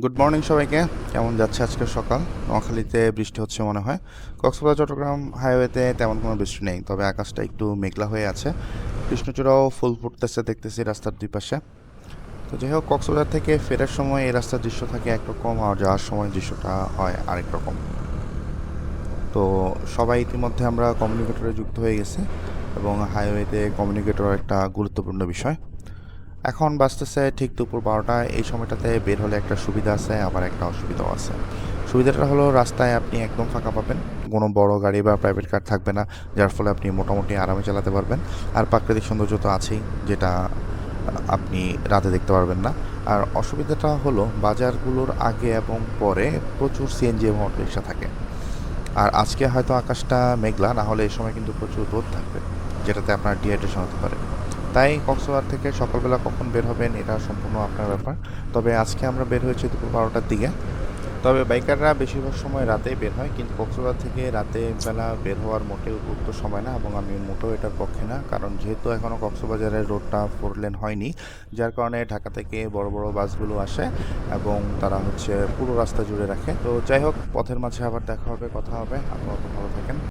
Good morning সবাইকে। কেমন যাচ্ছে আজকের সকাল? নোয়াখালীতে বৃষ্টি হচ্ছে মনে হয়। কক্সবাজার, চট্টগ্রাম হাইওয়েতে তেমন কোনো বৃষ্টি নেই, তবে আকাশটা একটু মেঘলা হয়ে আছে। কৃষ্ণচূড়াও ফুল ফুটতেছে দেখতেছি রাস্তার দুই পাশে তো যাই হোক, কক্সবাজার থেকে ফেরার সময় এই রাস্তার দৃশ্য থাকে একরকম, আর যাওয়ার সময় দৃশ্যটা হয় আরেক রকম। তো সবাই ইতিমধ্যে আমরা কমিউনিকেটরে যুক্ত হয়ে গেছি, এবং হাইওয়েতে কমিউনিকেটর একটা গুরুত্বপূর্ণ বিষয়। এখন বাজতেছে ঠিক দুপুর বারোটায় এই সময়টাতে বের হলে একটা সুবিধা আছে, আবার একটা অসুবিধাও আছে। সুবিধাটা হলো রাস্তায় আপনি একদম ফাঁকা পাবেন। কোনো বড় গাড়ি বা প্রাইভেট কার থাকবে না, যার ফলে আপনি মোটামুটি আরামে চালাতে পারবেন। আর প্রাকৃতিক সৌন্দর্য তো আছেই, যেটা আপনি রাতে দেখতে পারবেন না। আর অসুবিধাটা হলো বাজারগুলোর আগে এবং পরে প্রচুর সিএনজি এবং অটোরিক্সা থাকে। আর আজকে হয়তো আকাশটা মেঘলা, না হলে এই সময় কিন্তু প্রচুর রোদ থাকবে, যেটাতে আপনার ডিহাইড্রেশন হতে পারে। তাই কক্সবাজার থেকে সকালবেলা কখন বের হবেন, এটা সম্পূর্ণ আপনার ব্যাপার। তবে আজকে আমরা বের হয়েছি দুপুর বারোটার দিকে। তবে বাইকাররা বেশিরভাগ সময় রাতেই বের হয়, কিন্তু কক্সবাজার থেকে রাতে বেলা বের হওয়ার মোটেও উক্ত সময় না এবং আমি মোটেও এটার পক্ষে না। কারণ যেহেতু এখনও কক্সবাজারের রোডটা ফোর লেন হয়নি, যার কারণে ঢাকা থেকে বড় বড় বাসগুলো আসে এবং তারা হচ্ছে পুরো রাস্তা জুড়ে রাখে। তো যাই হোক, পথের মাঝে আবার দেখা হবে, কথা হবে। আপনারা ভালো থাকেন।